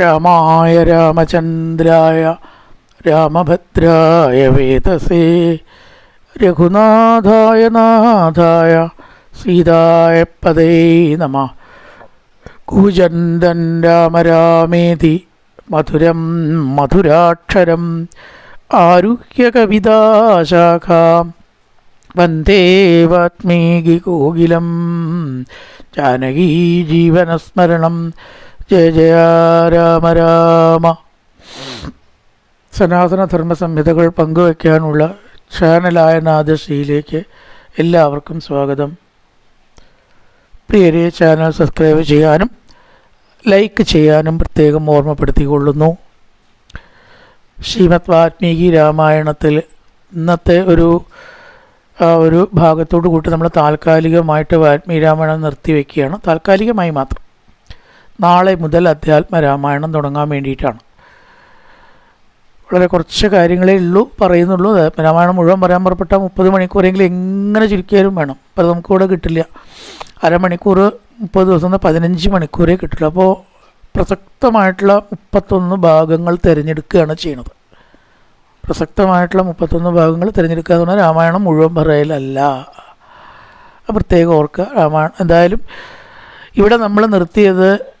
രാമായ രാമചന്ദ്രായ രാമഭദ്രായ വേദസേ. രഘുനാഥായ നാഥായ സീതായ പദേ നമ. കൂജന്തൻ രാമരാമേതി മധുരം മധുരാക്ഷരം ആരുഹ്യ കവിതാശാഖാം വന്ദേ വാത്മീകി കോകിലം ജാനകീ ജീവനസ്മരണം ജയ ജയ രാമ രാമ. സനാതനധർമ്മ സംഹിതകൾ പങ്കുവയ്ക്കാനുള്ള ചാനലായ നാദശ്രീയിലേക്ക് എല്ലാവർക്കും സ്വാഗതം. പ്രിയരെ ചാനൽ സബ്സ്ക്രൈബ് ചെയ്യാനും ലൈക്ക് ചെയ്യാനും പ്രത്യേകം ഓർമ്മപ്പെടുത്തിക്കൊള്ളുന്നു. ശ്രീമദ് വാൽമീകി രാമായണത്തിൽ ഇന്നത്തെ ഒരു ഒരു ഭാഗത്തോടു കൂട്ടി നമ്മൾ താൽക്കാലികമായിട്ട് വാൽമീകി രാമായണം നിർത്തിവെക്കുകയാണ് താൽക്കാലികമായി മാത്രം. നാളെ മുതൽ അധ്യാത്മരാമായണം തുടങ്ങാൻ വേണ്ടിയിട്ടാണ്. വളരെ കുറച്ച് കാര്യങ്ങളേ ഉള്ളൂ പറയുന്നുള്ളൂ. അധ്യാത്മരാമായണം മുഴുവൻ പറയാൻ പുറപ്പെട്ട മുപ്പത് മണിക്കൂറെങ്കിലും എങ്ങനെ ചുരുക്കിയാലും വേണം. അപ്പോൾ നമുക്കിവിടെ കിട്ടില്ല. അരമണിക്കൂർ മുപ്പത് ദിവസം നിന്ന് പതിനഞ്ച് മണിക്കൂറേ കിട്ടില്ല അപ്പോൾ പ്രസക്തമായിട്ടുള്ള മുപ്പത്തൊന്ന് ഭാഗങ്ങൾ തിരഞ്ഞെടുക്കുകയാണ് ചെയ്യുന്നത്. പ്രസക്തമായിട്ടുള്ള മുപ്പത്തൊന്ന് ഭാഗങ്ങൾ തിരഞ്ഞെടുക്കുക എന്ന് പറഞ്ഞാൽ രാമായണം മുഴുവൻ പറയലല്ല. പ്രത്യേകം ഓർക്കുക. രാമായണം എന്തായാലും ഇവിടെ നമ്മൾ നിർത്തിയത്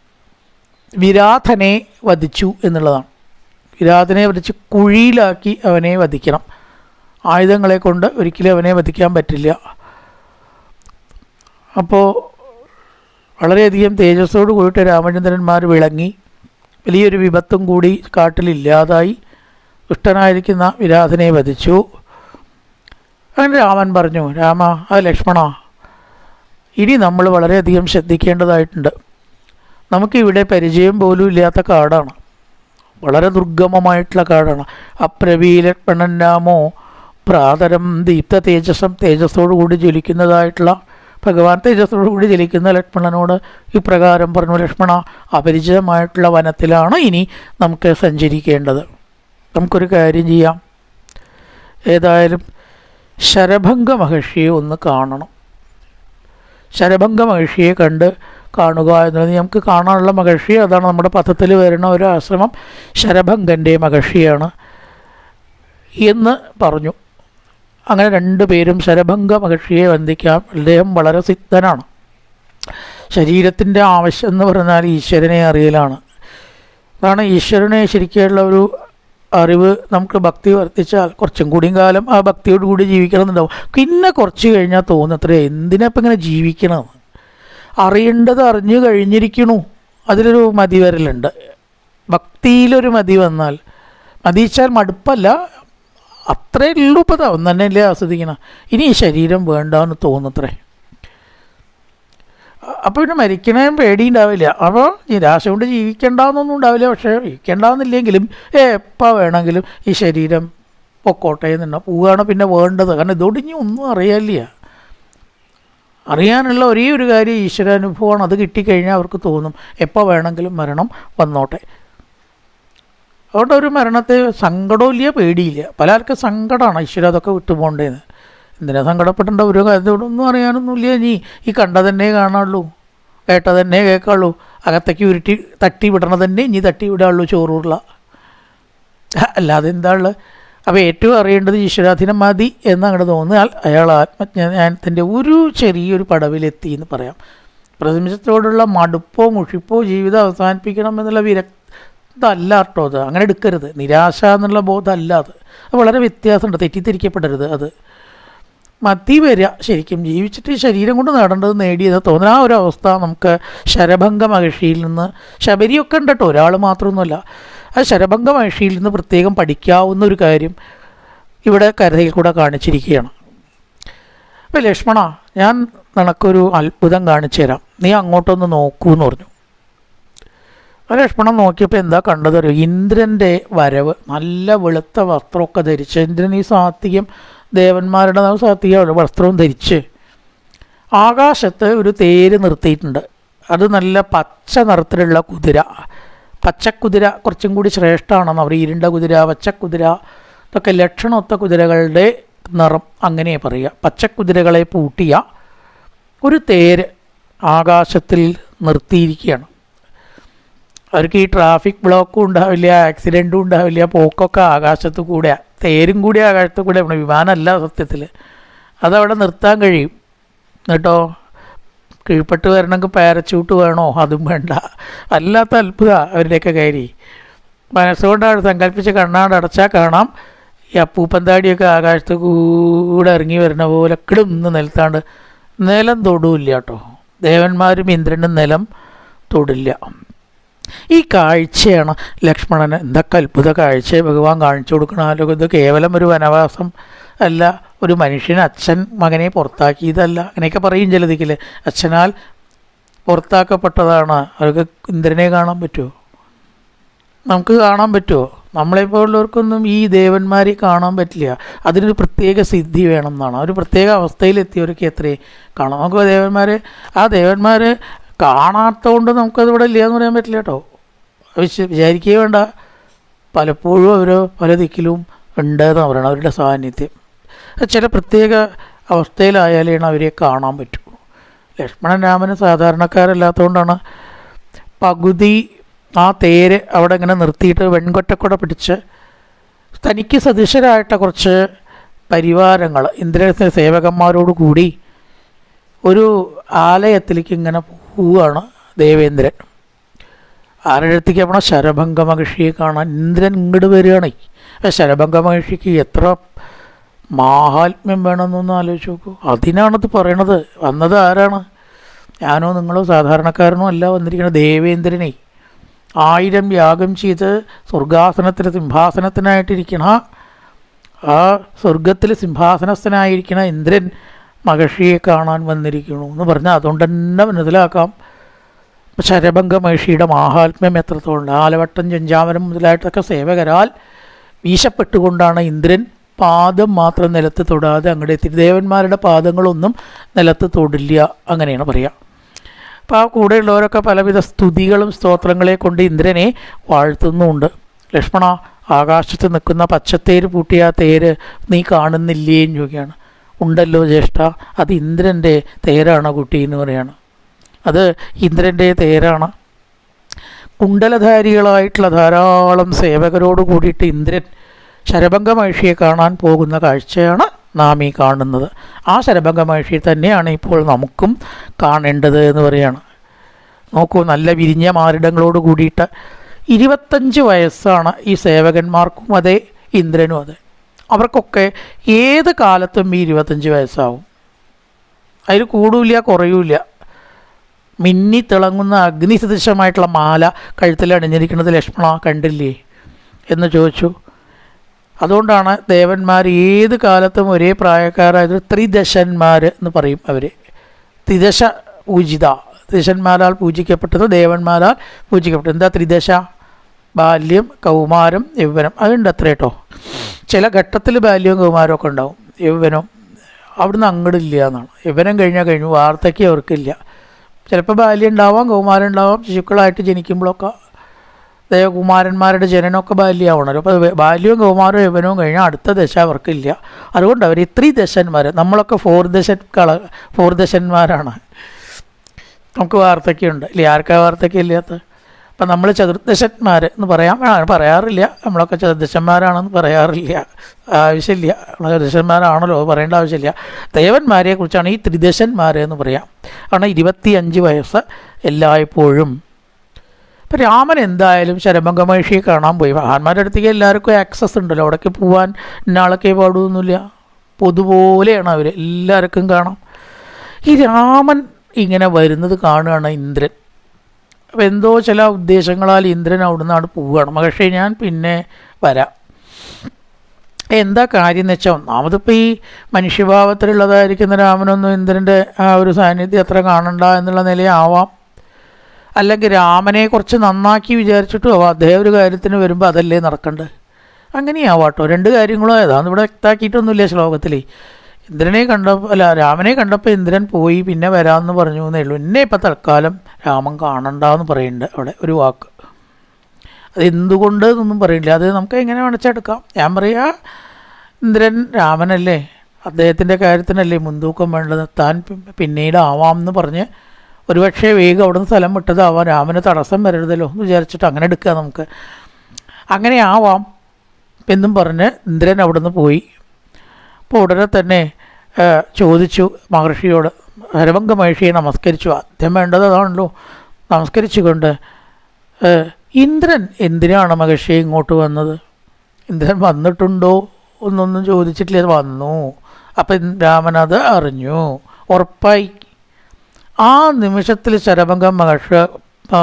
വിരാധനെ വധിച്ചു എന്നുള്ളതാണ്. വിരാധനെ വധിച്ച് കുഴിയിലാക്കി അവനെ വധിക്കണം. ആയുധങ്ങളെ കൊണ്ട് ഒരിക്കലും അവനെ വധിക്കാൻ പറ്റില്ല. അപ്പോൾ വളരെയധികം തേജസ്സോട് കൂടിയിട്ട് രാമചന്ദ്രന്മാർ വിളങ്ങി. വലിയൊരു വിപത്തും കൂടി കാട്ടിലില്ലാതായി ദുഷ്ടനായിരിക്കുന്ന വിരാധനെ വധിച്ചു. അങ്ങനെ രാമൻ പറഞ്ഞു രാമ അത് ലക്ഷ്മണ. ഇനി നമ്മൾ വളരെയധികം ശ്രദ്ധിക്കേണ്ടതായിട്ടുണ്ട്. നമുക്കിവിടെ പരിചയം പോലും ഇല്ലാത്ത കാടാണ്. വളരെ ദുർഗമമായിട്ടുള്ള കാടാണ്. അപ്രവീലക്ഷ്മണൻ രാമോ പ്രാതരം ദീപ്ത തേജസ്സം തേജസ്സോടു കൂടി ജ്വലിക്കുന്നതായിട്ടുള്ള ഭഗവാൻ തേജസ്സോടു കൂടി ജലിക്കുന്ന ലക്ഷ്മണനോട് ഇപ്രകാരം പറഞ്ഞു ലക്ഷ്മണ അപരിചിതമായിട്ടുള്ള വനത്തിലാണ് ഇനി നമുക്ക് സഞ്ചരിക്കേണ്ടത്. നമുക്കൊരു കാര്യം ചെയ്യാം. ഏതായാലും ശരഭംഗ മഹർഷിയെ ഒന്ന് കാണണം. ശരഭംഗ മഹർഷിയെ കണ്ട് കാണുക എന്നുള്ളത് നമുക്ക് കാണാനുള്ള മഹർഷി അതാണ് നമ്മുടെ പഥത്തിൽ വരുന്ന ഒരു ആശ്രമം. ശരഭംഗന്റെ മഹർഷിയാണ് എന്ന് പറഞ്ഞു. അങ്ങനെ രണ്ടു പേരും ശരഭംഗ മഹർഷിയെ വന്ദിക്കാം. അദ്ദേഹം വളരെ സിദ്ധനാണ്. ശരീരത്തിന്റെ ആവശ്യം എന്ന് പറഞ്ഞാൽ ഈശ്വരനെ അറിയലാണ്. അതാണ് ഈശ്വരനെ ശരിക്കുള്ള ഒരു അറിവ് നമുക്ക് ഭക്തി വർദ്ധിച്ചാൽ കുറച്ചും കൂടിയും കാലം ആ ഭക്തിയോടുകൂടി ജീവിക്കണം എന്നുണ്ടാവും പിന്നെ കുറച്ച് കഴിഞ്ഞാൽ തോന്നത്രേ എന്തിനാ ഇപ്പം ഇങ്ങനെ ജീവിക്കണമെന്ന് അറിയേണ്ടത് അറിഞ്ഞു കഴിഞ്ഞിരിക്കണു. അതിലൊരു മതി വരലുണ്ട്. ഭക്തിയിലൊരു മതി വന്നാൽ മതിച്ചാൽ മടുപ്പല്ല. അത്രേ ഉള്ളൂ ഇപ്പോൾ ഒന്ന് തന്നെയല്ലേ ആസ്വദിക്കണം. ഇനി ഈ ശരീരം വേണ്ടാന്ന് തോന്നത്രേ. അപ്പോൾ പിന്നെ മരിക്കണേം പേടിയുണ്ടാവില്ല അപ്പോൾ നിരാശ കൊണ്ട് ജീവിക്കണ്ടെന്നൊന്നും ഉണ്ടാവില്ല. പക്ഷേ ജീവിക്കണ്ടെന്നില്ലെങ്കിലും എപ്പോൾ വേണമെങ്കിലും ഈ ശരീരം പൊക്കോട്ടെ എന്നുണ്ടോ പോവുകയാണ് പിന്നെ വേണ്ടത്. കാരണം ഇതോട് ഇനി ഒന്നും അറിയാനില്ല. അറിയാനുള്ള ഒരേ ഒരു കാര്യം ഈശ്വരാനുഭവമാണ്. അത് കിട്ടിക്കഴിഞ്ഞാൽ അവർക്ക് തോന്നും എപ്പോൾ വേണമെങ്കിലും മരണം വന്നോട്ടെ. അതുകൊണ്ട് ഒരു മരണത്തെ സങ്കടമില്ല പേടിയില്ല. പലർക്കും സങ്കടമാണ് ഈശ്വര അതൊക്കെ വിട്ടുപോകേണ്ടതെന്ന് എന്തിനാ സങ്കടപ്പെടേണ്ട? ഒരു കാര്യത്തോടൊന്നും അറിയാനൊന്നുമില്ല. ഇനി ഈ കണ്ടതന്നെ കാണാനുള്ളൂ കേട്ടതന്നെ കേൾക്കാനുള്ളൂ അകത്തേക്ക് ഉരുട്ടി തട്ടി വിടണ തന്നെ ഇനി തട്ടി വിടാനുള്ളൂ ചോറുള്ള അല്ലാതെ എന്താ ഉള്ളത് അപ്പോൾ ഏറ്റവും അറിയേണ്ടത് ഈശ്വരാധീനം മതി എന്നങ്ങോട്ട് തോന്നിയാൽ അയാൾ ആത്മജ്ഞാനത്തിന്റെ ഒരു ചെറിയൊരു പടവിലെത്തി എന്ന് പറയാം. പ്രപഞ്ചത്തോടുള്ള മടുപ്പോ മുഷിപ്പോ ജീവിതം അവസാനിപ്പിക്കണം എന്നുള്ള വിരക്തല്ല കേട്ടോ അത്. അങ്ങനെ എടുക്കരുത്. നിരാശ എന്നുള്ള ബോധമല്ല അത്. അത് വളരെ വ്യത്യാസമുണ്ട്. തെറ്റിദ്ധരിക്കപ്പെടരുത് അത്. മതി വരിക. ശരിക്കും ജീവിച്ചിട്ട് ശരീരം കൊണ്ട് നേടേണ്ടത് നേടിയത് തോന്നുന്ന ആ ഒരു അവസ്ഥ നമുക്ക് ശരഭംഗ മഹർഷിയിൽ നിന്ന് ശബരിയൊക്കെ ഉണ്ട് കേട്ടോ ഒരാൾ മാത്രമൊന്നുമല്ല. ആ ശരഭംഗ മഹർഷിയിൽ നിന്ന് പ്രത്യേകം പഠിക്കാവുന്ന ഒരു കാര്യം ഇവിടെ കരുതയിൽ കൂടെ കാണിച്ചിരിക്കുകയാണ്. അപ്പോൾ ലക്ഷ്മണ ഞാൻ നിനക്കൊരു അത്ഭുതം കാണിച്ചു തരാം. നീ അങ്ങോട്ടൊന്ന് നോക്കൂ എന്ന് പറഞ്ഞു ലക്ഷ്മണൻ നോക്കിയപ്പോൾ എന്താ കണ്ടത് അറിയോ? ഇന്ദ്രന്റെ വരവ് നല്ല വെളുത്ത വസ്ത്രമൊക്കെ ധരിച്ച്. ഇന്ദ്രൻ ഈ സാത്വികം ദേവന്മാരുടെ സാത്വിക വസ്ത്രവും ധരിച്ച് ആകാശത്ത് ഒരു തേര് നിർത്തിയിട്ടുണ്ട്. അത് നല്ല പച്ച നിറത്തിലുള്ള കുതിര. പച്ചക്കുതിര കുറച്ചും കൂടി ശ്രേഷ്ഠമാണെന്ന് അവർ ഇരുണ്ട കുതിര പച്ചക്കുതിര ഇതൊക്കെ ലക്ഷണമൊത്ത കുതിരകളുടെ നിറം അങ്ങനെ പറയുക. പച്ചക്കുതിരകളെ പൂട്ടിയ ഒരു തേര് ആകാശത്തിൽ നിർത്തിയിരിക്കുകയാണ്. അവർക്ക് ഈ ട്രാഫിക് ബ്ലോക്കും ഉണ്ടാവില്ല ആക്സിഡന്റും ഉണ്ടാവില്ല പോക്കൊക്കെ ആകാശത്ത് കൂടെ തേരും കൂടി ആകാശത്ത് കൂടെ വിമാനമല്ല സത്യത്തിൽ അതവിടെ നിർത്താൻ കഴിയും. എന്നിട്ടോ കീഴ്പ്പെട്ട് വരണമെങ്കിൽ പാരച്യൂട്ട് വേണോ? അതും വേണ്ട. അല്ലാത്ത അത്ഭുത അവരുടെയൊക്കെ കയറി. മനസ്സുകൊണ്ടാണ് സങ്കല്പിച്ച് കണ്ണാട് അടച്ചാൽ കാണാം. ഈ അപ്പൂപ്പന്താടിയൊക്കെ ആകാശത്ത് കൂടെ ഇറങ്ങി വരുന്ന പോലെ കിടുന്ന് നിലത്താണ്ട് നിലം തൊടില്ല കേട്ടോ. ദേവന്മാരും ഇന്ദ്രനും നിലം തൊടില്ല. ഈ കാഴ്ചയാണ് ലക്ഷ്മണന് എന്തൊക്കെ അത്ഭുത കാഴ്ച ഭഗവാൻ കാണിച്ചു കൊടുക്കണമല്ലോ ഇത് കേവലം ഒരു വനവാസം അല്ല. ഒരു മനുഷ്യൻ അച്ഛൻ മകനെ പുറത്താക്കിയതല്ല. അങ്ങനെയൊക്കെ പറയും ചിലതിക്കൽ അച്ഛനാൽ പുറത്താക്കപ്പെട്ടതാണ്. അവർക്ക് ഇന്ദ്രനെ കാണാൻ പറ്റുമോ? നമുക്ക് കാണാൻ പറ്റുമോ? നമ്മളെപ്പോലുള്ളവർക്കൊന്നും ഈ ദേവന്മാരെ കാണാൻ പറ്റില്ല. അതിനൊരു പ്രത്യേക സിദ്ധി വേണം എന്നാണ് ഒരു പ്രത്യേക അവസ്ഥയിലെത്തിയവർക്ക് എത്രയും കാണാം. നമുക്ക് ദേവന്മാരെ ആ ദേവന്മാരെ കാണാത്തതുകൊണ്ട് നമുക്കതിവിടെ ഇല്ല എന്ന് പറയാൻ പറ്റില്ല കേട്ടോ. വിശ്വ വിചാരിക്കുകയും വേണ്ട. പലപ്പോഴും അവർ പല ദിക്കിലും ഉണ്ടെന്ന് പറയണം അവരുടെ സാന്നിധ്യം. ചില പ്രത്യേക അവസ്ഥയിലായാലേ അവരെ കാണാൻ പറ്റൂ. ലക്ഷ്മണൻ രാമന് സാധാരണക്കാരല്ലാത്തതുകൊണ്ടാണ് പകുതി ആ തേര് അവിടെ ഇങ്ങനെ നിർത്തിയിട്ട് വെൺകൊറ്റക്കുട പിടിച്ച് തനിക്ക് സദൃശരായിട്ട കുറച്ച് പരിവാരങ്ങൾ ഇന്ദ്രരഥ സേവകന്മാരോട് കൂടി ഒരു ആലയത്തിലേക്ക് ഇങ്ങനെ പോവുകയാണ് ദേവേന്ദ്രൻ. അടുത്തേക്ക് പോകണം ശരഭംഗ മഹർഷിയെ കാണാൻ ഇന്ദ്രൻ ഇങ്ങോട്ട് വരികയാണ്. ശരഭംഗ മഹർഷിക്ക് എത്ര മാഹാത്മ്യം വേണമെന്നൊന്ന് ആലോചിച്ച് നോക്കൂ. അതിനാണത് പറയണത്. വന്നത് ആരാണ്? ഞാനോ നിങ്ങളോ സാധാരണക്കാരനോ അല്ല വന്നിരിക്കുന്നത് ദേവേന്ദ്രനെ. ആയിരം യാഗം ചെയ്ത് സ്വർഗാസനത്തിൽ സിംഹാസനത്തിനായിട്ടിരിക്കണ ആ സ്വർഗത്തിൽ സിംഹാസനസ്ഥനായിരിക്കണ ഇന്ദ്രൻ മഹർഷിയെ കാണാൻ വന്നിരിക്കുന്നു എന്ന് പറഞ്ഞാൽ അതുകൊണ്ട് തന്നെ മനസ്സിലാക്കാം. ശരഭംഗ മഹർഷിയുടെ മാഹാത്മ്യം എത്രത്തോളം. ആലവട്ടം ചെഞ്ചാമരം മുതലായിട്ടൊക്കെ സേവകരാൽ വീശപ്പെട്ടുകൊണ്ടാണ് ഇന്ദ്രൻ പാദം മാത്രം നിലത്ത് തൊടാതെ അങ്ങോട്ട് എത്തി. ദേവന്മാരുടെ പാദങ്ങളൊന്നും നിലത്ത് തൊടില്ല അങ്ങനെയാണ് പറയുക അപ്പോൾ ആ കൂടെയുള്ളവരൊക്കെ പലവിധ സ്തുതികളും സ്തോത്രങ്ങളെ കൊണ്ട് ഇന്ദ്രനെ വാഴ്ത്തുന്നുമുണ്ട് ലക്ഷ്മണ ആകാശത്ത് നിൽക്കുന്ന പച്ചത്തേര് പൂട്ടിയ തേര് നീ കാണുന്നില്ലേ എന്ന് ചോദിക്കുകയാണ്. ഉണ്ടല്ലോ ജ്യേഷ്ഠ അത് ഇന്ദ്രന്റെ തേരാണ് കുട്ടി എന്ന് പറയാണ്. അത് ഇന്ദ്രന്റെ തേരാണ്. കുണ്ടലധാരികളായിട്ടുള്ള ധാരാളം സേവകരോട് കൂടിയിട്ട് ഇന്ദ്രൻ ശരഭംഗ മഹിഷിയെ കാണാൻ പോകുന്ന കാഴ്ചയാണ് നാം ഈ കാണുന്നത്. ആ ശരഭംഗ മഹിഷി തന്നെയാണ് ഇപ്പോൾ നമുക്കും കാണേണ്ടത് എന്ന് പറയുകയാണ് നോക്കൂ നല്ല വിരിഞ്ഞ മാറിടങ്ങളോട് കൂടിയിട്ട് ഇരുപത്തഞ്ച് വയസ്സാണ് ഈ സേവകന്മാർക്കും അതെ ഇന്ദ്രനും അതെ. അവർക്കൊക്കെ ഏത് കാലത്തും ഈ ഇരുപത്തഞ്ച് വയസ്സാവും. അതിൽ കൂടില്ല കുറയൂല മിന്നി തിളങ്ങുന്ന അഗ്നിസദൃശമായിട്ടുള്ള മാല കഴുത്തിൽ അണിഞ്ഞിരിക്കുന്നത് ലക്ഷ്മണ കണ്ടില്ലേ? എന്ന് ചോദിച്ചു. അതുകൊണ്ടാണ് ദേവന്മാർ ഏത് കാലത്തും ഒരേ പ്രായക്കാരായത് ത്രിദശന്മാർ എന്ന് പറയും അവർ ത്രിദശ പൂജിത. ത്രിദശന്മാരാൽ പൂജിക്കപ്പെട്ടത് ദേവന്മാരാൽ പൂജിക്കപ്പെട്ടത്. എന്താ ത്രിദശ? ബാല്യം കൗമാരം യൗവനം. അതുണ്ട് അത്ര കേട്ടോ ചില ഘട്ടത്തിൽ ബാല്യവും കൗമാരവും ഒക്കെ ഉണ്ടാവും. യൗവനം. അവിടുന്ന് അങ്ങോട്ടില്ല എന്നാണ്. യൗവനം കഴിഞ്ഞാൽ കഴിഞ്ഞു. വാർത്തയ്ക്ക് അവർക്കില്ല. ചിലപ്പോൾ ബാല്യം ഉണ്ടാവാം കൗമാരം ഉണ്ടാവാം ശിശുക്കളായിട്ട് ജനിക്കുമ്പോഴൊക്കെ ദേവകുമാരന്മാരുടെ ജനനമൊക്കെ ബാല്യമാവണല്ലോ. അപ്പോൾ ബാല്യവും കൗമാരവും യവനവും കഴിഞ്ഞാൽ അടുത്ത ദശ അവർക്കില്ല. അതുകൊണ്ട് അവർ ഇത്രീ ദശന്മാർ നമ്മളൊക്കെ ഫോർ ദശ കള ഫോർ ദശന്മാരാണ്. നമുക്ക് വാർദ്ധക്യമുണ്ട്. ഇല്ലേ? ആർക്കാ വാർദ്ധക്യം ഇല്ലാത്ത അപ്പം നമ്മൾ ചതുർദശന്മാർ എന്ന് പറയാൻ പറയാറില്ല. നമ്മളൊക്കെ ചതുർദശന്മാരാണെന്ന് പറയാറില്ല. ആവശ്യമില്ല. നമ്മൾ അത് പറയേണ്ട ആവശ്യമില്ല. ദേവന്മാരെ കുറിച്ചാണ് ഈ ത്രിദശന്മാർ എന്ന് പറയാം. കാരണം ഇരുപത്തി അഞ്ച് വയസ്സ് എല്ലായ്പ്പോഴും ഇപ്പം രാമൻ എന്തായാലും ശരഭംഗ മഹർഷിയെ കാണാൻ പോയി. മഹാന്മാരുടെ അടുത്തേക്ക് എല്ലാവർക്കും ആക്സസ് ഉണ്ടല്ലോ. അവിടേക്ക് പോകാൻ ഇന്നാളൊക്കെ പാടുമൊന്നുമില്ല പൊതുപോലെയാണ് അവർ എല്ലാവർക്കും കാണാം. ഈ രാമൻ ഇങ്ങനെ വരുന്നത് കാണുകയാണ് ഇന്ദ്രൻ. അപ്പം എന്തോ ചില ഉദ്ദേശങ്ങളാൽ ഇന്ദ്രൻ അവിടുന്നാണ് പോവുകയാണ്. പക്ഷേ ഞാൻ പിന്നെ വരാം. എന്താ കാര്യം എന്ന് വെച്ചാൽ ഒന്നാമതിപ്പോൾ ഈ മനുഷ്യഭാവത്തിലുള്ളതായിരിക്കുന്ന രാമനൊന്നും ഇന്ദ്രന്റെ ആ ഒരു സാന്നിധ്യം അത്ര കാണണ്ട എന്നുള്ള നിലയാവാം. അല്ലെങ്കിൽ രാമനെ കുറച്ച് നന്നാക്കി വിചാരിച്ചിട്ടും ആവാം അദ്ദേഹം ഒരു കാര്യത്തിന് വരുമ്പോൾ അതല്ലേ നടക്കണ്ടേ? അങ്ങനെയാവാട്ടോ. രണ്ട് കാര്യങ്ങളും ഏതാണ് ഇവിടെ വ്യക്താക്കിയിട്ടൊന്നുമില്ല ശ്ലോകത്തിൽ ഇന്ദ്രനെ കണ്ടപ്പോൾ അല്ല രാമനെ കണ്ടപ്പോൾ ഇന്ദ്രൻ പോയി പിന്നെ വരാമെന്ന് പറഞ്ഞു എന്നേ ഉള്ളൂ. എന്നെ ഇപ്പം തൽക്കാലം രാമൻ കാണണ്ട എന്ന് പറയുന്നുണ്ട് അവിടെ ഒരു വാക്ക്. അത് എന്നൊന്നും പറയില്ല അത് നമുക്ക് എങ്ങനെ വേണിച്ചെടുക്കാം ഞാൻ പറയാ ഇന്ദ്രൻ രാമനല്ലേ അദ്ദേഹത്തിന്റെ കാര്യത്തിനല്ലേ മുൻതൂക്കം വേണ്ടത്? താൻ പിന്നീട് ആവാം എന്ന് പറഞ്ഞ് ഒരുപക്ഷെ വേഗം അവിടുന്ന് സ്ഥലം വിട്ടതാവാം. രാമന് തടസ്സം വരരുതല്ലോ എന്ന് വിചാരിച്ചിട്ട് അങ്ങനെ എടുക്കുക നമുക്ക്. അങ്ങനെ ആവാം. എന്നും പറഞ്ഞ് ഇന്ദ്രൻ അവിടുന്ന് പോയി. അപ്പോൾ ഉടനെ തന്നെ ചോദിച്ചു മഹർഷിയോട് ഹരഭംഗ മഹർഷിയെ നമസ്കരിച്ചു. ആദ്യം വേണ്ടത് അതാണല്ലോ. നമസ്കരിച്ചുകൊണ്ട് ഇന്ദ്രൻ എന്തിനാണ് മഹർഷി ഇങ്ങോട്ട് വന്നത്? ഇന്ദ്രൻ വന്നിട്ടുണ്ടോ എന്നൊന്നും ചോദിച്ചിട്ടില്ല. വന്നു. അപ്പം രാമൻ അത് അറിഞ്ഞു. ഉറപ്പായി ആ നിമിഷത്തിൽ ശരഭംഗം മഹർഷി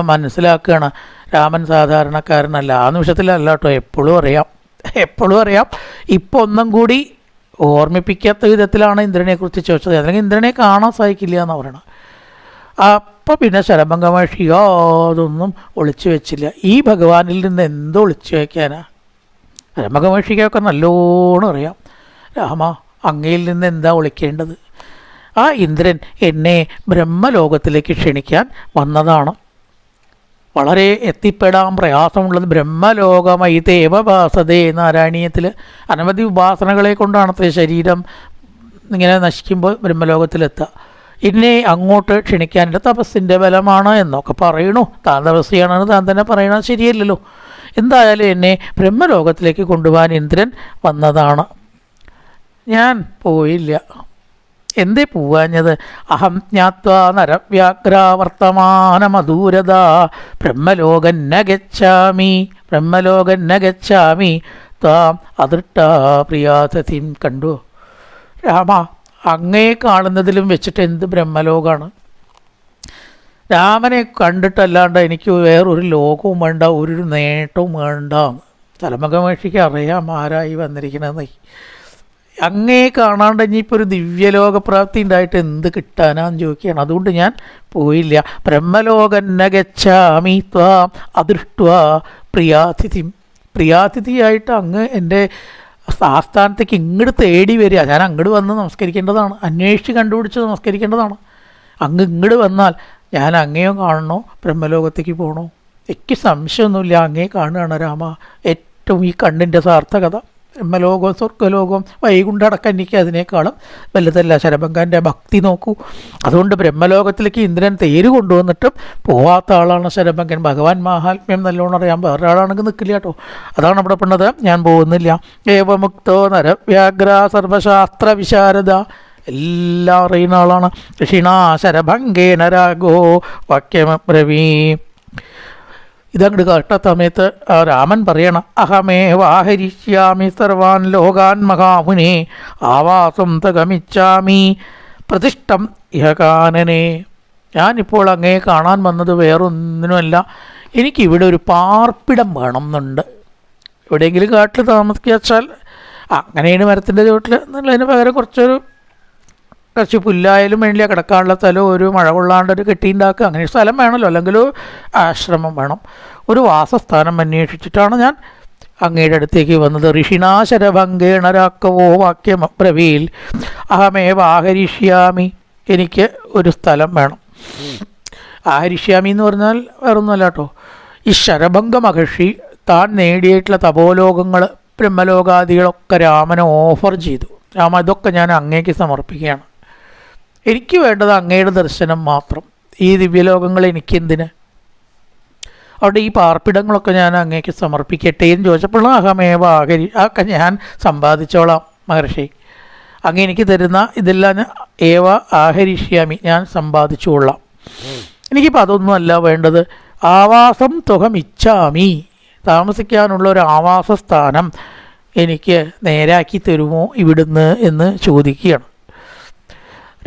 മനസ്സിലാക്കുകയാണ്. രാമൻ സാധാരണക്കാരനല്ല. ആ നിമിഷത്തിലല്ല കേട്ടോ എപ്പോഴും അറിയാം. എപ്പോഴും അറിയാം. ഇപ്പോൾ ഒന്നും കൂടി ഓർമ്മിപ്പിക്കാത്ത വിധത്തിലാണ് ഇന്ദ്രനെക്കുറിച്ച് ചോദിച്ചത്. അല്ലെങ്കിൽ ഇന്ദ്രനെ കാണാൻ സാധിക്കില്ല എന്ന് പറയണം അപ്പം പിന്നെ ശരഭംഗ മഹർഷി അതൊന്നും ഒളിച്ചു വെച്ചില്ല. ഈ ഭഗവാനിൽ നിന്ന് എന്തോ ഒളിച്ചു വയ്ക്കാനാ ശരഭംഗ മഹർഷിക്കൊക്കെ നല്ലോണം അറിയാം. രാമ അങ്ങയിൽ നിന്ന് എന്താ ഒളിക്കേണ്ടത്? ആ ഇന്ദ്രൻ എന്നെ ബ്രഹ്മലോകത്തിലേക്ക് ക്ഷണിക്കാൻ വന്നതാണ്. വളരെ എത്തിപ്പെടാൻ പ്രയാസമുള്ളത് ബ്രഹ്മലോകമൈ ദേവഭാസതേ നാരായണീയത്തിൽ അനവധി ഉപാസനകളെ കൊണ്ടാണത്തെ ശരീരം ഇങ്ങനെ നശിക്കുമ്പോൾ ബ്രഹ്മലോകത്തിലെത്തുക. എന്നെ അങ്ങോട്ട് ക്ഷണിക്കാൻ എന്റെ തപസ്സിന്റെ ബലമാണ് എന്നൊക്കെ പറയണു. താൻ തപസ്സിയാണെന്ന് താൻ തന്നെ പറയണത് ശരിയല്ലല്ലോ. എന്തായാലും എന്നെ ബ്രഹ്മലോകത്തിലേക്ക് കൊണ്ടുപോകാൻ ഇന്ദ്രൻ വന്നതാണ്. ഞാൻ പോയില്ല. എന്തേ പോവാഞ്ഞത്? അഹം ജ്ഞാത്വാ നരവ്യാഗ്രാവർത്തമാനമധൂരത ബ്രഹ്മലോകൻ ഗച്ഛാമി ബ്രഹ്മലോകൻ ഗച്ഛാമി. താം അതിർട്ടാ പ്രിയാതതിം കണ്ടു? രാമ അങ്ങേ കാണുന്നതിലും വെച്ചിട്ട് എന്ത് ബ്രഹ്മലോകാണ്? രാമനെ കണ്ടിട്ടല്ലാണ്ട് എനിക്ക് വേറൊരു ലോകവും വേണ്ട ഒരു നേട്ടവും വേണ്ട മഹിഷിക്ക് അറിയാം ആരായി വന്നിരിക്കണമെന്നേ അങ്ങേ കാണാണ്ട് ഇനിയിപ്പോൾ ഒരു ദിവ്യലോകപ്രാപ്തി ഉണ്ടായിട്ട് എന്ത് കിട്ടാനാന്ന് ചോദിക്കുകയാണ്. അതുകൊണ്ട് ഞാൻ പോയില്ല. ബ്രഹ്മലോകന്ന ഗച്ഛാമി ത്വാം അദൃഷ്ട്വാ പ്രിയാതിഥി. പ്രിയാതിഥിയായിട്ട് അങ്ങ് എന്റെ ആസ്ഥാനത്തേക്ക് ഇങ്ങോട്ട് തേടി വരിക. ഞാൻ അങ്ങോട്ട് വന്ന് നമസ്കരിക്കേണ്ടതാണ്. അന്വേഷിച്ച് കണ്ടുപിടിച്ച് നമസ്കരിക്കേണ്ടതാണ്. അങ്ങ് ഇങ്ങോട്ട് വന്നാൽ ഞാൻ അങ്ങേയും കാണണോ? ബ്രഹ്മലോകത്തേക്ക് പോകണോ എനിക്ക് സംശയമൊന്നുമില്ല. അങ്ങേ കാണുകയാണ് രാമ. ഏറ്റവും ഈ കണ്ണിന്റെ സാർത്ഥകത. ബ്രഹ്മലോകം സ്വർഗലോകവും വൈകുണ്ഠടക്കം എനിക്ക് അതിനേക്കാളും വലുതല്ല. ശരഭങ്കന്റെ ഭക്തി നോക്കൂ. അതുകൊണ്ട് ബ്രഹ്മലോകത്തിലേക്ക് ഇന്ദ്രൻ തേര് കൊണ്ടുവന്നിട്ടും പോവാത്ത ആളാണ് ശരഭങ്കൻ ഭഗവാൻ മഹാത്മ്യം നല്ലോണം അറിയാം വേറെ ആളാണെങ്കിൽ നിൽക്കില്ല കേട്ടോ. അതാണ് അവിടെ പറഞ്ഞത് ഞാൻ പോകുന്നില്ല. ഏവമുക്തോ നരവ്യാഗ്ര സർവശാസ്ത്ര വിശാരദ എല്ലാം അറിയുന്ന ആളാണ്. ഋഷിണാ ശരഭങ്കേന നരാഗോ വാക്യമബ്രവീ. ഇതങ്ങോട്ട് കേട്ട സമയത്ത് രാമൻ പറയണം അഹമേ വാഹരിഷ്യാമി സർവാൻ ലോകാൻ മഹാമുനെ ആവാസം തകമിച്ചാമി പ്രതിഷ്ഠം ഇഹകാനനെ. ഞാനിപ്പോൾ അങ്ങേ കാണാൻ വന്നത് വേറൊന്നിനുമല്ല എനിക്കിവിടെ ഒരു പാർപ്പിടം വേണം എന്നുണ്ട് എവിടെയെങ്കിലും കാട്ടിൽ താമസിക്കാച്ചാൽ അങ്ങനെയാണ് മരത്തിന്റെ ചുവട്ടിൽ എന്നുള്ളതിന് പകരം കുറച്ചൊരു കുറച്ച് പുല്ലായാലും വേണ്ടില്ല കിടക്കാനുള്ള സ്ഥലം ഒരു മഴ കൊള്ളാണ്ട് ഒരു കെട്ടിയുണ്ടാക്കുക. അങ്ങനെ സ്ഥലം വേണമല്ലോ. അല്ലെങ്കിൽ ആശ്രമം വേണം. ഒരു വാസസ്ഥാനം അന്വേഷിച്ചിട്ടാണ് ഞാൻ അങ്ങയുടെ അടുത്തേക്ക് വന്നത്. ഋഷിനാശരഭങ്കേണരാക്കവോ വാക്യം അബ്രവീൽ അഹമേ വാഹരിഷ്യാമി എനിക്ക് ഒരു സ്ഥലം വേണം. ആഹരിഷ്യാമി എന്ന് പറഞ്ഞാൽ വേറൊന്നുമല്ല കേട്ടോ. ഈ ശരഭംഗ മഹർഷി താൻ നേടിയിട്ടുള്ള തപോലോകങ്ങൾ ബ്രഹ്മലോകാദികളൊക്കെ രാമന് ഓഫർ ചെയ്തു. രാമ ഇതൊക്കെ ഞാൻ അങ്ങേക്ക് സമർപ്പിക്കുകയാണ്. എനിക്ക് വേണ്ടത് അങ്ങയുടെ ദർശനം മാത്രം. ഈ ദിവ്യലോകങ്ങൾ എനിക്കെന്തിന്? അവിടെ ഈ പാർപ്പിടങ്ങളൊക്കെ ഞാൻ അങ്ങേക്ക് സമർപ്പിക്കട്ടെ എന്ന് ചോദിച്ചപ്പോൾ അഹമേവ ആഹരി ഒക്കെ ഞാൻ സമ്പാദിച്ചോളാം മഹർഷി. അങ്ങ് എനിക്ക് തരുന്ന ഇതെല്ലാം ഏവ ആഹരിഷ്യാമി ഞാൻ സമ്പാദിച്ചുകൊള്ളാം. എനിക്കിപ്പോൾ അതൊന്നും അല്ല വേണ്ടത്. ആവാസം തുകം ഇച്ഛാമി. താമസിക്കാനുള്ള ഒരു ആവാസ സ്ഥാനം എനിക്ക് നേരാക്കി തരുമോ ഇവിടുന്ന്? എന്ന് ചോദിക്കുകയാണ്.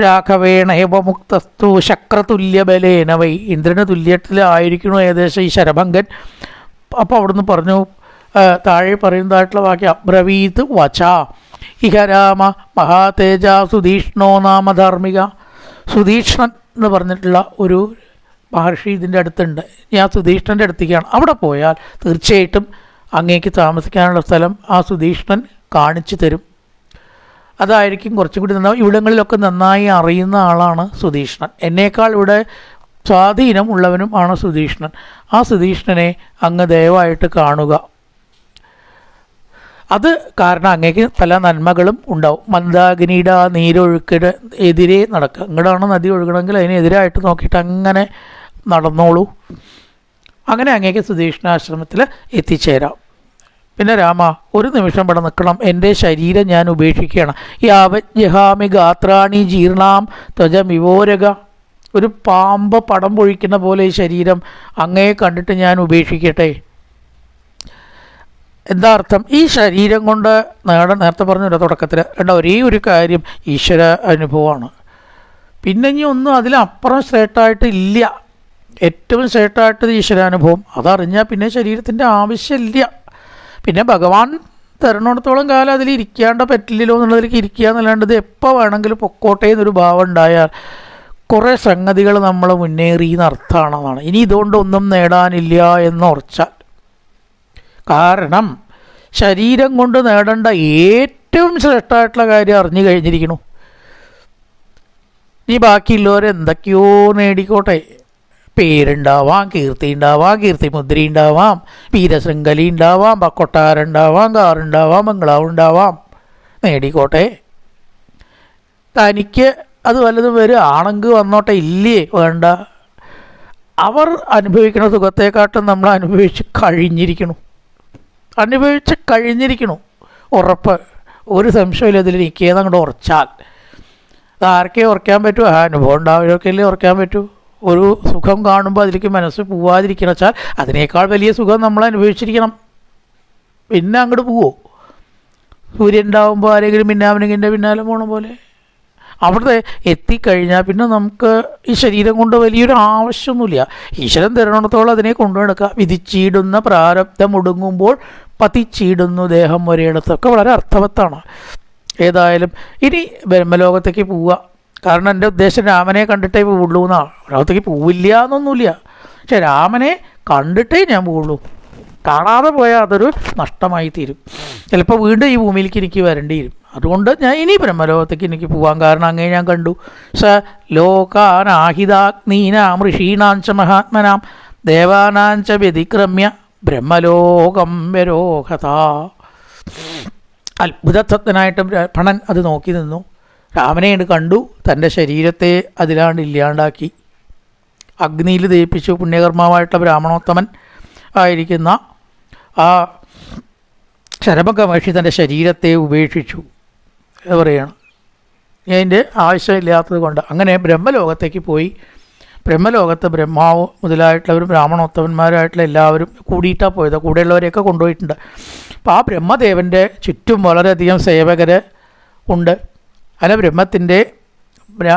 രാഘവേണ ഏവമുക്തസ്തു ശക്രതുല്യബലേന വൈ. ഇന്ദ്രന് തുല്യത്തിലായിരിക്കണു ഏകദേശം ഈ ശരഭങ്കൻ. അപ്പോൾ അവിടുന്ന് പറഞ്ഞു താഴെ പറയുന്നതായിട്ടുള്ള വാക്യം അബ്രവീത് വച. ഇഹ രാമ മഹാതേജ സുധീഷ്ണോ നാമ ധാർമ്മിക സുധീഷ്ണൻ എന്ന് പറഞ്ഞിട്ടുള്ള ഒരു മഹർഷി ഇതിന്റെ അടുത്തുണ്ട്. ഞാൻ സുധീഷ്ണന്റെ അടുത്തേക്കാണ്. അവിടെ പോയാൽ തീർച്ചയായിട്ടും അങ്ങേക്ക് താമസിക്കാനുള്ള സ്ഥലം ആ സുധീഷ്ണൻ കാണിച്ചു തരും. അതായിരിക്കും കുറച്ചും കൂടി നന്നാവും. ഇവിടങ്ങളിലൊക്കെ നന്നായി അറിയുന്ന ആളാണ് സുധീഷ്ണൻ. എന്നേക്കാൾ ഇവിടെ സ്വാധീനം ഉള്ളവനും ആണ് സുധീഷ്ണൻ. ആ സുധീഷ്ണനെ അങ്ങ് ദയവായിട്ട് കാണുക. അത് കാരണം അങ്ങേക്ക് പല നന്മകളും ഉണ്ടാവും. മന്ദാഗിനിയുടെ ആ നീരൊഴുക്കിന് എതിരെ നടക്കുക. ഇങ്ങോട്ടാണ് നദി ഒഴുകണമെങ്കിൽ അതിനെതിരായിട്ട് നോക്കിയിട്ട് അങ്ങനെ നടന്നോളൂ. അങ്ങനെ അങ്ങേക്ക് സുധീഷ്ണാശ്രമത്തിൽ എത്തിച്ചേരാം. പിന്നെ രാമ ഒരു നിമിഷം ഇവിടെ നിൽക്കണം. എന്റെ ശരീരം ഞാൻ ഉപേക്ഷിക്കുകയാണ്. യാവജ്ജഹാമി ഗാത്രാണി ജീർണാം ത്വജ വിവോരക. ഒരു പാമ്പ് പടം പൊഴിക്കുന്ന പോലെ ഈ ശരീരം അങ്ങേ കണ്ടിട്ട് ഞാൻ ഉപേക്ഷിക്കട്ടെ. എന്താ അർത്ഥം? ഈ ശരീരം കൊണ്ട് നേടാൻ നേരത്തെ പറഞ്ഞല്ലോ തുടക്കത്തിൽ എണ്ട ഒരേ ഒരു കാര്യം ഈശ്വര അനുഭവമാണ്. പിന്നെ ഇനി ഒന്നും അതിലപ്പുറം ശ്രേഷ്ഠമായിട്ട് ഇല്ല. ഏറ്റവും ശ്രേഷ്ഠമായിട്ട് ഈശ്വരാനുഭവം. അതറിഞ്ഞാൽ പിന്നെ ശരീരത്തിന്റെ ആവശ്യമില്ല. പിന്നെ ഭഗവാൻ തരണോടത്തോളം കാലം അതിൽ ഇരിക്കാണ്ട് പറ്റില്ലല്ലോ എന്നുള്ളതിലേക്ക് ഇരിക്കുക എന്നല്ലാണ്ട് ഇത് എപ്പോൾ വേണമെങ്കിലും പൊക്കോട്ടെ എന്നൊരു ഭാവം ഉണ്ടായാൽ കുറേ സംഗതികൾ നമ്മൾ മുന്നേറി എന്നർത്ഥമാണെന്നാണ് ഇനി ഇതുകൊണ്ടൊന്നും നേടാനില്ല എന്ന് ഉറച്ചാൽ. കാരണം ശരീരം കൊണ്ട് നേടേണ്ട ഏറ്റവും ശ്രേഷ്ഠമായിട്ടുള്ള കാര്യം അറിഞ്ഞു കഴിഞ്ഞിരിക്കണു ഇനി ബാക്കിയുള്ളവരെന്തൊക്കെയോ നേടിക്കോട്ടെ. പേരുണ്ടാവാം കീർത്തി ഉണ്ടാവാം കീർത്തി മുദ്ര ഉണ്ടാവാം വീരശൃംഖലി ഉണ്ടാവാം കൊട്ടാരുണ്ടാവാം കാറുണ്ടാവാം ബംഗ്ലാവ് ഉണ്ടാവാം നേടിക്കോട്ടെ തനിക്ക് അത് വല്ലതും വരും ആണെങ്കിൽ വന്നോട്ടെ ഇല്ലേ? വേണ്ട. അവർ അനുഭവിക്കുന്ന സുഖത്തെക്കാട്ടും നമ്മൾ അനുഭവിച്ച് കഴിഞ്ഞിരിക്കണു. അനുഭവിച്ച് കഴിഞ്ഞിരിക്കണു. ഉറപ്പ്. ഒരു സംശയമില്ല ഇതിൽ നിൽക്കിയത് അങ്ങോട്ട് ഉറച്ചാൽ. അത് ആർക്കേ ഉറക്കാൻ പറ്റുമോ ആ അനുഭവം ഉണ്ടാവുകയൊക്കെ അല്ലേ ഉറക്കാൻ പറ്റൂ? ഒരു സുഖം കാണുമ്പോൾ അതിലേക്ക് മനസ്സ് പോവാതിരിക്കണം വെച്ചാൽ അതിനേക്കാൾ വലിയ സുഖം നമ്മൾ അനുഭവിച്ചിരിക്കണം. പിന്നെ അങ്ങോട്ട് പോവോ. സൂര്യൻ ഉണ്ടാവുമ്പോൾ ആരെങ്കിലും മിന്നാമിനിങ്ങിന്റെ പിന്നാലെ പോണ പോലെ. അവിടെ എത്തിക്കഴിഞ്ഞാൽ പിന്നെ നമുക്ക് ഈ ശരീരം കൊണ്ട് വലിയൊരു ആവശ്യമൊന്നുമില്ല. ഈശ്വരൻ തരണത്തോളം അതിനെ കൊണ്ടുനടക്കുക വിധിച്ചിടുന്ന പ്രാരബ്ധം ഒടുങ്ങുമ്പോൾ പതിച്ചിടുന്നു ദേഹം ഒരേടത്തൊക്കെ വളരെ അർത്ഥവത്താണ്. ഏതായാലും ഇനി ബ്രഹ്മലോകത്തേക്ക് പോവുക. കാരണം എന്റെ ഉദ്ദേശം രാമനെ കണ്ടിട്ടേ പോവുള്ളൂ എന്നാണ്. ഒരാളത്തേക്ക് പോവില്ല എന്നൊന്നുമില്ല. പക്ഷെ രാമനെ കണ്ടിട്ടേ ഞാൻ പോവുള്ളൂ. കാണാതെ പോയാൽ അതൊരു നഷ്ടമായി തീരും. ചിലപ്പോൾ വീണ്ടും ഈ ഭൂമിയിലേക്ക് എനിക്ക് വരേണ്ടി വരും. അതുകൊണ്ട് ഞാൻ ഇനി ബ്രഹ്മലോകത്തേക്ക് എനിക്ക് പോകാൻ കാരണം അങ്ങനെ ഞാൻ കണ്ടു. സ ലോകാനാഹിതാഗ്നീനാം ഋഷീണാഞ്ച മഹാത്മനാം ദേവാനാഞ്ച വ്യതിക്രമ്യ ബ്രഹ്മലോകം വരോഹത അത്ഭുതത്വത്തിനായിട്ട് ബ്രഹ്മണൻ അത് നോക്കി നിന്നു. രാമനെയാണ് കണ്ടു. തന്റെ ശരീരത്തെ അതിലാണ്ട് ഇല്ലാണ്ടാക്കി. അഗ്നിയിൽ ദയിപ്പിച്ചു പുണ്യകർമാവായിട്ടുള്ള ബ്രാഹ്മണോത്തമൻ ആയിരിക്കുന്ന ആ ശരഭംഗ മഹർഷി തന്റെ ശരീരത്തെ ഉപേക്ഷിച്ചു എന്ന് പറയണം. അതിന്റെ ആവശ്യമില്ലാത്തത് കൊണ്ട് അങ്ങനെ ബ്രഹ്മലോകത്തേക്ക് പോയി. ബ്രഹ്മലോകത്ത് ബ്രഹ്മാവ് മുതലായിട്ടുള്ളവരും ബ്രാഹ്മണോത്തമന്മാരായിട്ടുള്ള എല്ലാവരും കൂടിയിട്ടാണ് പോയത്. കൂടെയുള്ളവരെയൊക്കെ കൊണ്ടുപോയിട്ടുണ്ട്. അപ്പോൾ ആ ബ്രഹ്മദേവന്റെ ചുറ്റും വളരെയധികം സേവകർ ഉണ്ട്. അല്ല ബ്രഹ്മത്തിന്റെ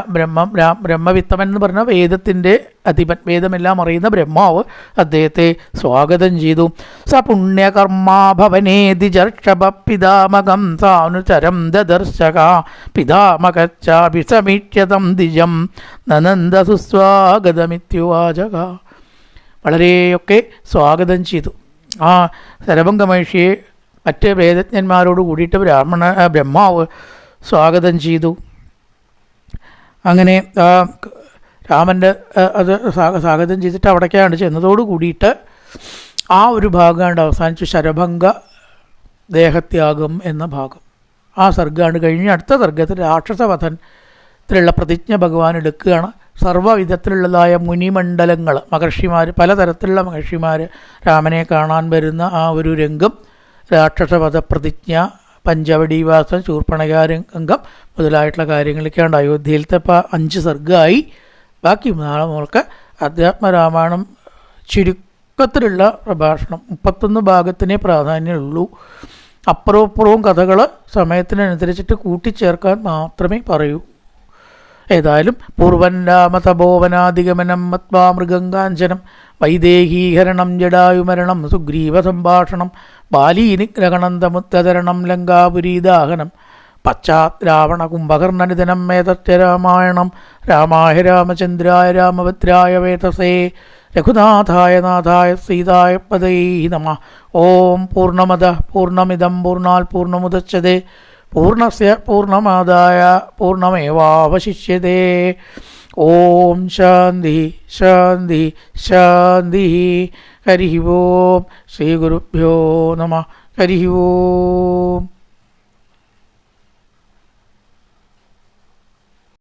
ബ്രഹ്മം ബ്രഹ്മവിത്തമൻ എന്ന് പറഞ്ഞ വേദത്തിന്റെ അധിപൻ വേദമെല്ലാം അറിയുന്ന ബ്രഹ്മാവ് അദ്ദേഹത്തെ സ്വാഗതം ചെയ്തു. സ പുണ്യകർമാഭവനേതി ജർഷഭ പിതാമകം സാനുചരം ദദർശക. പിതാമകച്ചാഭിസമീക്ഷ്യതം ദിജം നനന്ദ സുസ്വാഗതമിത്യുവാചക. വളരെയൊക്കെ സ്വാഗതം ചെയ്തു. ആ ശരഭംഗ മഹിഷിയെ മറ്റ് വേദജ്ഞന്മാരോട് കൂടിയിട്ട് ബ്രാഹ്മണ ബ്രഹ്മാവ് സ്വാഗതം ചെയ്തു. അങ്ങനെ രാമന്റെ അത് സ്വാഗതം ചെയ്തിട്ട് അവിടേക്കാണ് ചെന്നതോട് കൂടിയിട്ട് ആ ഒരു ഭാഗമാണ് അവസാനിച്ചു ശരഭംഗ ദേഹത്യാഗം എന്ന ഭാഗം. ആ സർഗമാണ് കഴിഞ്ഞ് അടുത്ത സർഗത്തിൽ രാക്ഷസവധനത്തിലുള്ള പ്രതിജ്ഞ ഭഗവാൻ എടുക്കുകയാണ്. സർവവിധത്തിലുള്ളതായ മുനിമണ്ഡലങ്ങൾ മഹർഷിമാർ പലതരത്തിലുള്ള മഹർഷിമാർ രാമനെ കാണാൻ വരുന്ന ആ ഒരു രംഗം രാക്ഷസവധ പ്രതിജ്ഞ പഞ്ചവടിവാസം ശൂർപ്പണകാരംഗം മുതലായിട്ടുള്ള കാര്യങ്ങളൊക്കെയാണ് അയോധ്യയിലത്തെ ഇപ്പോൾ അഞ്ച് സർഗമായി ബാക്കി നാളെ മുതൽക്ക് അധ്യാത്മരാമായണം ചുരുക്കത്തിലുള്ള പ്രഭാഷണം. മുപ്പത്തൊന്ന് ഭാഗത്തിനേ പ്രാധാന്യമുള്ളൂ. അപ്പുറവും അപ്പുറവും കഥകൾ സമയത്തിനനുസരിച്ചിട്ട് കൂട്ടിച്ചേർക്കാൻ മാത്രമേ പറയൂ. ഏതായാലും പൂർവൻ രാമതപോവനാധിഗമനം മത്വാമൃഗംഗാഞ്ചനം വൈദേഹീകരണം ജഡായുമരണം സുഗ്രീവ സംഭാഷണം ബാലീനിഗ്രഹണം തമുത്തതരണം ലങ്കാപുരീദാഹനം. പശ്ചാത് രാവണ കുംഭകർണനിധനം മേതത്യ രാമായണം. രാമായ രാമചന്ദ്രായ രാമഭദ്രായ വേതസേ. രഘുനാഥായ നാഥായ സീതായ പദൈ നമ. ഓം പൂർണമത പൂർണമിതം പൂർണാൽ പൂർണമുദച്യത്തെ പൂർണസ്യ പൂർണമാദായ പൂർണമേവാവശിഷ്യത്തെ ഓം ശാന്തി ശാന്തി ശാന്തി. ഹരി ഓം ശ്രീ ഗുരുഭ്യോ നമ ഹരി ഓം